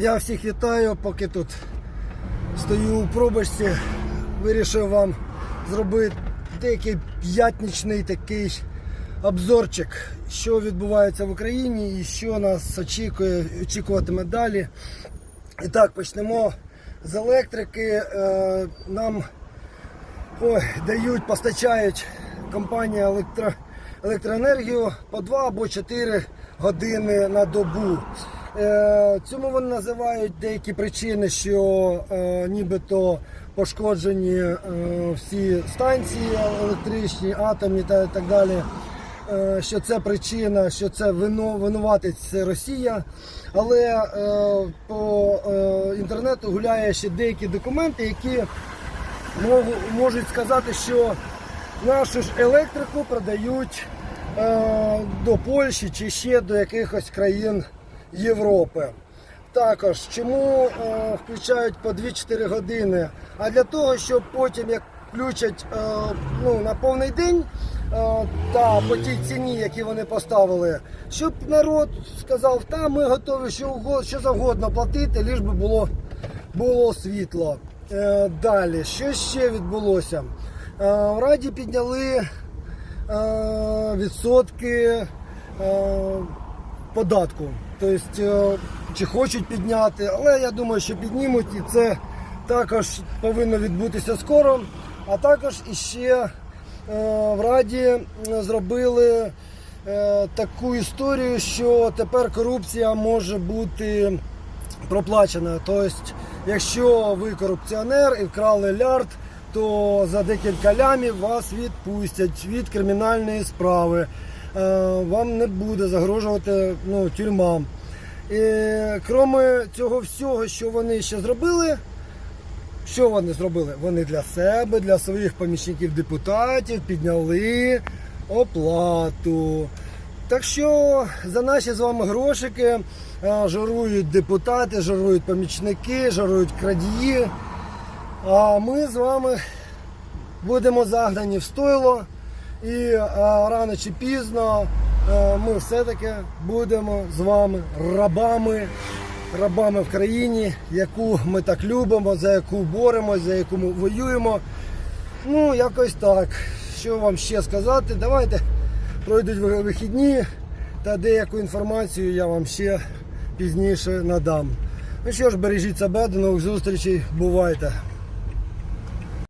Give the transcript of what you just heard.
Я всіх вітаю, поки тут стою у пробочці, вирішив вам зробити деякий п'ятничний такий обзорчик, що відбувається в Україні і що нас очікує, очікуватиме далі. І так, почнемо з електрики. Е, Нам ой, дають, постачають компанія електро, електроенергію по 2 або 4 години на добу. Е, Цьому вони називають деякі причини, що е, нібито пошкоджені е, всі станції електричні, атомні та так далі. Що це причина, що це винуватець Росія. Але по інтернету гуляє ще деякі документи, які можуть сказати, що нашу ж електрику продають до Польщі чи ще до якихось країн Європи. Також чому е, включають по 2-4 години? А для того, щоб потім як включать е, ну, на повний день е, та по тій ціні, які вони поставили, щоб народ сказав, та ми готові що, уго- що завгодно платити, ліж би було було світло. Е, Далі, що ще відбулося? Е, В Раді підняли е, відсотки е, податку. Тобто, е, чи хочуть підняти, але я думаю, що піднімуть і це також повинно відбутися скоро. А також іще е, в Раді е, зробили таку історію, що тепер корупція може бути проплачена. Тобто, якщо ви корупціонер і вкрали лярд, то за декілька лямів вас відпустять від кримінальної справи. Е, Вам не буде загрожувати ну, тюрма. І, крім цього всього, що вони ще зробили, що вони зробили? Вони для себе, для своїх помічників депутатів підняли оплату. Так що за наші з вами грошики е, жарують депутати, жарують помічники, жарують крадії. А ми з вами будемо загнані в стойло. І е, рано чи пізно е, ми все-таки будемо з вами рабами, рабами в країні, яку ми так любимо, за яку боремось, за яку ми воюємо. Ну, якось так. Що вам ще сказати? Давайте пройдуть вихідні та деяку інформацію я вам ще пізніше надам. Ну що ж, бережіть себе, до нових зустрічей, бувайте!